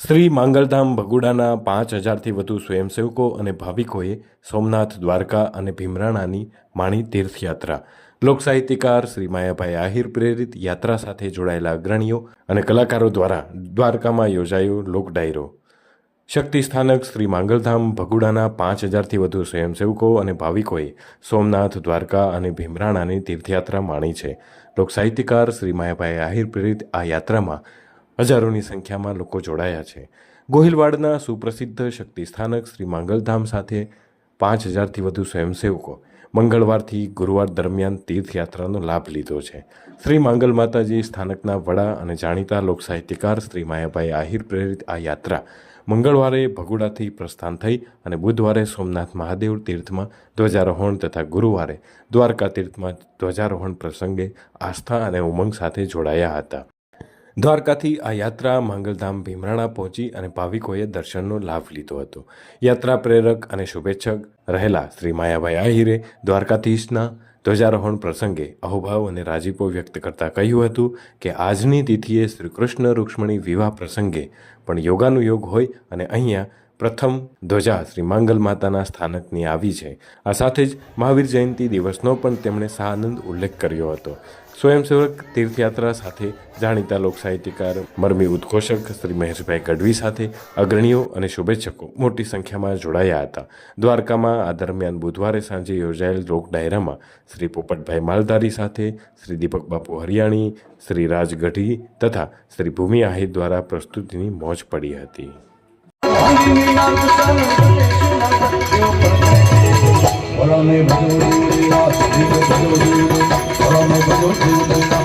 શ્રી માંગલધામ ભગુડાના પાંચ હજારથી વધુ સ્વયંસેવકો અને ભાવિકોએ સોમનાથ, દ્વારકા અને ભીમરાણાની માણી તીર્થયાત્રા. લોકસાહિત્યકાર શ્રી માયાભાઈ આહિર પ્રેરિત યાત્રા સાથે જોડાયેલા અગ્રણીઓ અને કલાકારો દ્વારા દ્વારકામાં યોજાયો લોક ડાયરો. શક્તિ સ્થાનક શ્રી માંગલધામ ભગુડાના પાંચ હજારથી વધુ સ્વયંસેવકો અને ભાવિકોએ સોમનાથ, દ્વારકા અને ભીમરાણાની તીર્થયાત્રા માણી છે. લોકસાહિત્યકાર શ્રી માયાભાઈ આહિર પ્રેરિત આ યાત્રામાં હજારોની સંખ્યામાં લોકો જોડાયા છે. ગોહિલવાડના સુપ્રસિદ્ધ શક્તિ સ્થાનક શ્રી માંગલધામ સાથે પાંચ હજારથી વધુ સ્વયંસેવકો મંગળવારથી ગુરુવાર દરમિયાન તીર્થયાત્રાનો લાભ લીધો છે. શ્રી માંગલ માતાજી સ્થાનકના વડા અને જાણીતા લોકસાહિત્યકાર શ્રી માયાભાઈ આહિર પ્રેરિત આ યાત્રા મંગળવારે ભગુડાથી પ્રસ્થાન થઈ અને બુધવારે સોમનાથ મહાદેવ તીર્થમાં ધ્વજારોહણ તથા ગુરુવારે દ્વારકા તીર્થમાં ધ્વજારોહણ પ્રસંગે આસ્થા અને ઉમંગ સાથે જોડાયા હતા. દ્વારકાથી આ યાત્રા માંગલધામ ભીમરાણા પહોંચી અને ભાવિકોએ દર્શનનો લાભ લીધો હતો. યાત્રા પ્રેરક અને શુભેચ્છક રહેલા શ્રી માયાભાઈ આહિરે દ્વારકાધીશના ધ્વજારોહણ પ્રસંગે અહોભાવ અને રાજીપો વ્યક્ત કરતા કહ્યું હતું કે આજની તિથિએ શ્રી કૃષ્ણ રૂક્ષ્મણી વિવાહ પ્રસંગે પણ યોગાનુયોગ હોય અને અહીંયા પ્રથમ ધ્વજા શ્રી માંગલ માતાના સ્થાનકની આવી છે. આ સાથે જ મહાવીર જયંતિ દિવસનો પણ તેમણે સાનંદ ઉલ્લેખ કર્યો હતો. સ્વયંસેવક તીર્થયાત્રા સાથે જાણીતા લોકસાહિત્યકાર મરમી ઉદ્ઘોષક શ્રી મહેશભાઈ ગઢવી સાથે અગ્રણીઓ અને શુભેચ્છકો મોટી સંખ્યામાં જોડાયા હતા. દ્વારકામાં આ દરમિયાન બુધવારે સાંજે યોજાયેલ રોક ડાયરામાં શ્રી પોપટભાઈ માલધારી સાથે શ્રી દીપક બાપુ હરિયાણી, શ્રી રાજ ગઢી તથા શ્રી ભૂમિ આહિર દ્વારા પ્રસ્તુતિની મોજ પડી હતી. परम भगवती परम